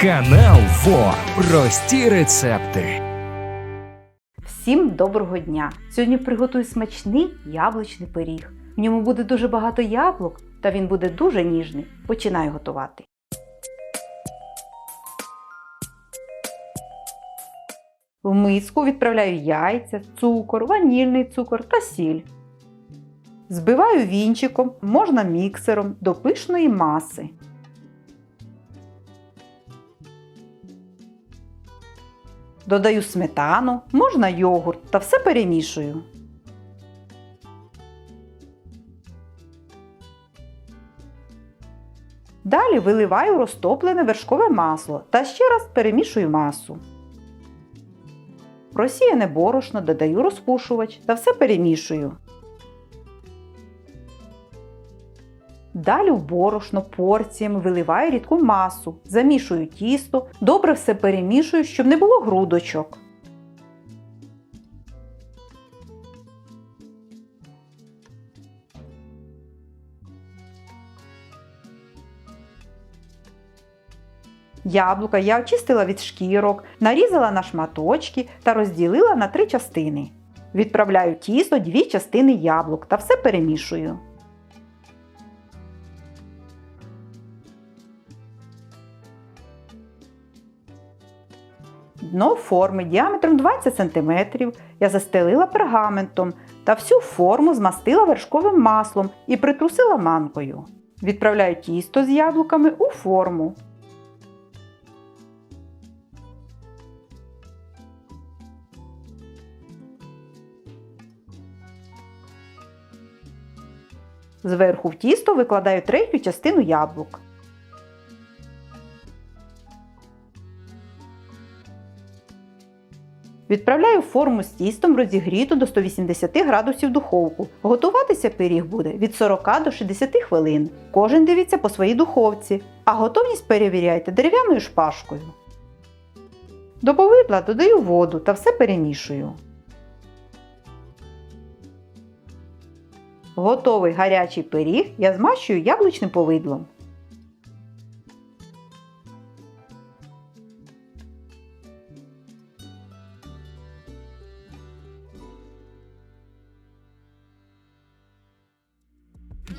Канал ФО. Прості рецепти. Всім доброго дня! Сьогодні приготую смачний яблучний пиріг. В ньому буде дуже багато яблук, та він буде дуже ніжний. Починаю готувати. В миску відправляю яйця, цукор, ванільний цукор та сіль. Збиваю вінчиком, можна міксером до пишної маси. Додаю сметану, можна йогурт та все перемішую. Далі виливаю розтоплене вершкове масло та ще раз перемішую масу. Просіяне борошно додаю розпушувач та все перемішую. Далі в борошно порціями виливаю рідку масу, замішую тісто, добре все перемішую, щоб не було грудочок. Яблука я очистила від шкірок, нарізала на шматочки та розділила на три частини. Відправляю тісто дві частини яблук та все перемішую. Дно форми діаметром 20 см я застелила пергаментом та всю форму змастила вершковим маслом і притрусила манкою. Відправляю тісто з яблуками у форму. Зверху в тісто викладаю третю частину яблук. Відправляю форму з тістом розігріту до 180 градусів духовку. Готуватися пиріг буде від 40 до 60 хвилин. Кожен дивиться по своїй духовці, а готовність перевіряйте дерев'яною шпажкою. До повидла додаю воду та все перемішую. Готовий гарячий пиріг я змащую яблучним повидлом.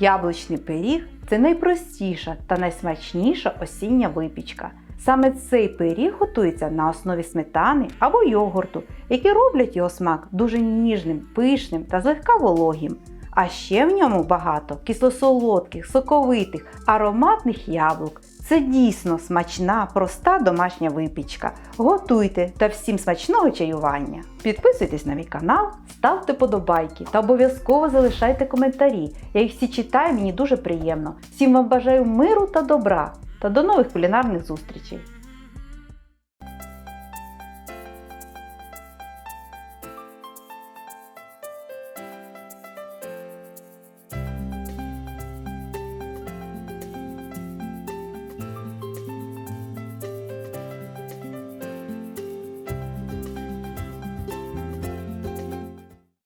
Яблучний пиріг це найпростіша та найсмачніша осіння випічка. Саме цей пиріг готується на основі сметани або йогурту, які роблять його смак дуже ніжним, пишним та злегка вологим. А ще в ньому багато кисло-солодких, соковитих, ароматних яблук. Це дійсно смачна, проста домашня випічка. Готуйте та всім смачного чаювання. Підписуйтесь на мій канал, ставте подобайки та обов'язково залишайте коментарі. Я їх всі читаю, мені дуже приємно. Всім вам бажаю миру та добра та до нових кулінарних зустрічей!